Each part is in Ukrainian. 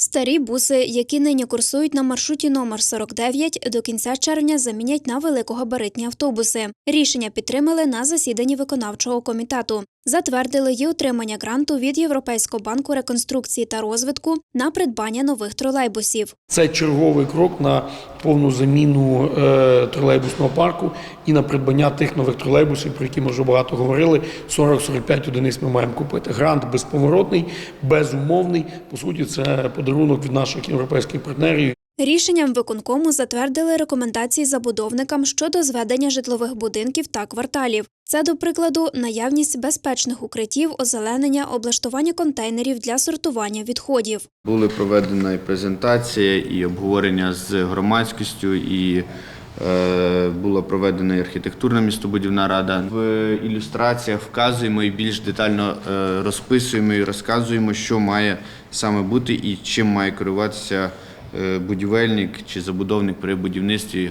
Старі буси, які нині курсують на маршруті номер 49, до кінця червня замінять на великогабаритні автобуси. Рішення підтримали на засіданні виконавчого комітету. Затвердили й отримання гранту від Європейського банку реконструкції та розвитку на придбання нових тролейбусів. Це черговий крок на повну заміну е, тролейбусного парку і на придбання тих нових тролейбусів, про які ми вже багато говорили. 40-45 одиниць ми маємо купити. Грант безповоротний, безумовний. По суті, це подарунок від наших європейських партнерів. Рішенням виконкому затвердили рекомендації забудовникам щодо зведення житлових будинків та кварталів. Це, до прикладу, наявність безпечних укриттів, озеленення, облаштування контейнерів для сортування відходів. Були проведена і презентація, і обговорення з громадськістю, і е, була проведена архітектурна містобудівна рада. В ілюстраціях вказуємо і більш детально е, розписуємо і розказуємо, що має саме бути і чим має керуватися будівельник чи забудовник при будівництві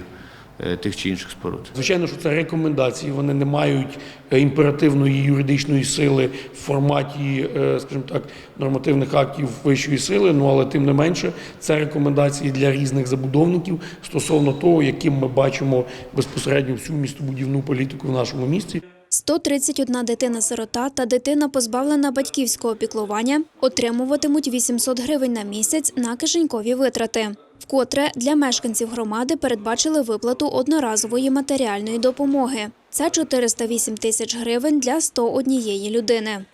е, тих чи інших споруд. Звичайно, що це рекомендації. Вони не мають е, імперативної юридичної сили в форматі, е, скажімо так, нормативних актів вищої сили. Ну але тим не менше, це рекомендації для різних забудовників стосовно того, яким ми бачимо безпосередньо всю містобудівну політику в нашому місті. 131 дитина-сирота та дитина, позбавлена батьківського піклування, отримуватимуть 800 гривень на місяць на кишенькові витрати. Вкотре для мешканців громади передбачили виплату одноразової матеріальної допомоги. Це 408 тисяч гривень для 101 людини.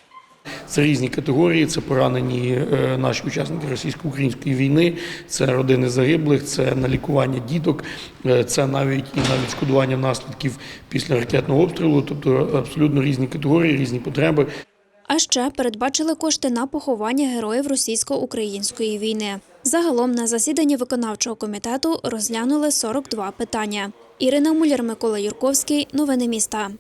Це різні категорії, це поранені е, наші учасники російсько-української війни, це родини загиблих, це на лікування діток, е, це навіть і на відшкодування наслідків після ракетного обстрілу, тобто абсолютно різні категорії, різні потреби. А ще передбачили кошти на поховання героїв російсько-української війни. Загалом на засіданні виконавчого комітету розглянули 42 питання. Ірина Муляр, Микола Юрковський. Новини міста.